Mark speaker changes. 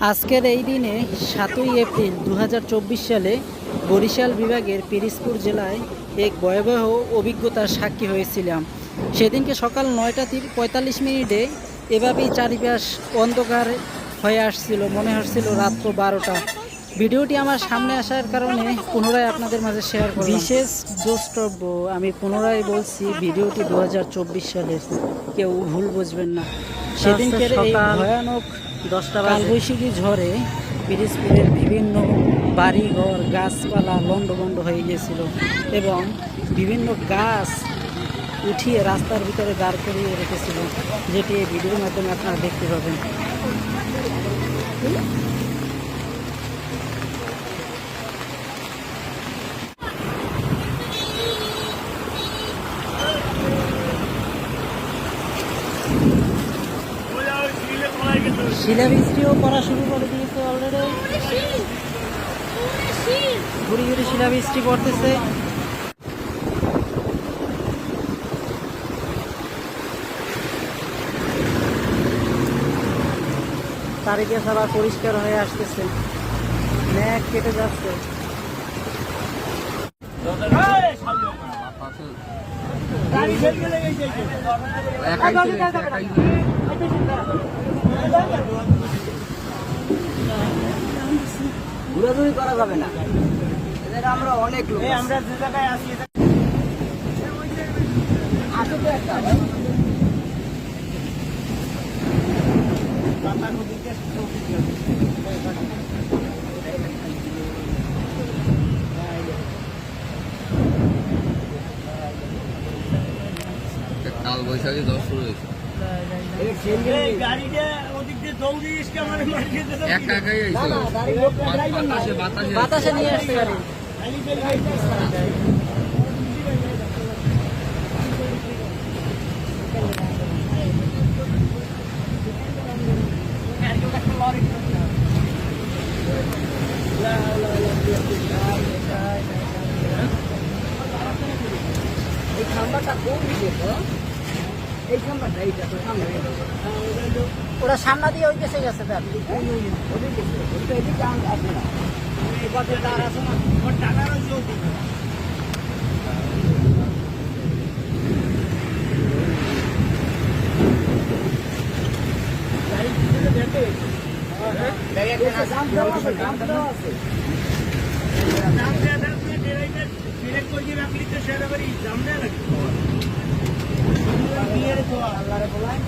Speaker 1: আজকের এই দিনে সাতই এপ্রিল দু হাজার চব্বিশ সালে বরিশাল বিভাগের পিরিসপুর জেলায় এক ভয়াবহ অভিজ্ঞতার সাক্ষী হয়েছিলাম। সেদিনকে সকাল নয়টা পঁয়তাল্লিশ মিনিটে এভাবেই চারিপাশ অন্ধকার হয়ে আসছিল, মনে হচ্ছিল রাত্র বারোটা। ভিডিওটি আমার সামনে আসার কারণে পুনরায় আপনাদের মাঝে শেয়ার করলাম। বিশেষ দ্রষ্টব্য আমি পুনরায় বলছি ভিডিওটি দু হাজার চব্বিশ সালের। কেউ ভুল বুঝবেন না। সেদিনকের এই ভয়ানক
Speaker 2: দশটা
Speaker 1: কালবৈশাখী ঝড়ে পিরিজপুরের বিভিন্ন বাড়িঘর গাছপালা লন্ডভন্ড হয়ে গিয়েছিল এবং বিভিন্ন গাছ উঠিয়ে রাস্তার ভিতরে দাঁড় করিয়ে রেখেছিল যেটি এই ভিডিওর মাধ্যমে আপনারা দেখতে পাবেন। শিলাবৃষ্টিও পড়া শুরু করে দিয়েছে অলরেডি ঘুরি ঘুরি শিলাবৃষ্টি পড়তেছে। তারিখে সারা পরিষ্কার হয়ে আসতেছে। ম্যাঘ কেটে যাচ্ছে।
Speaker 2: ঘোরাঘুরি করা যাবে না। এদের আমরা অনেক লোক আমরা যে জায়গায় আছি আছে তো একটা।
Speaker 3: কাল বৈশাখী দশ শুরু হয়েছে। একা বাতাসে বাতাসে
Speaker 1: বাতাসে নিয়ে আসতে গাড়ি
Speaker 2: এই খাম্বাটা কোন দিকে তো এই খাম্বাটা এইটা তো সামনে
Speaker 1: ওরা সামনা দিয়ে ওই দেশে গেছে তার।
Speaker 2: ওদিকে ওদিকে এদিকে আন- আসে না এই পথে তার আছে না ওর টাকার ওদিকে দাম দেওয়া দেওয়া আল্লাহরে বলায়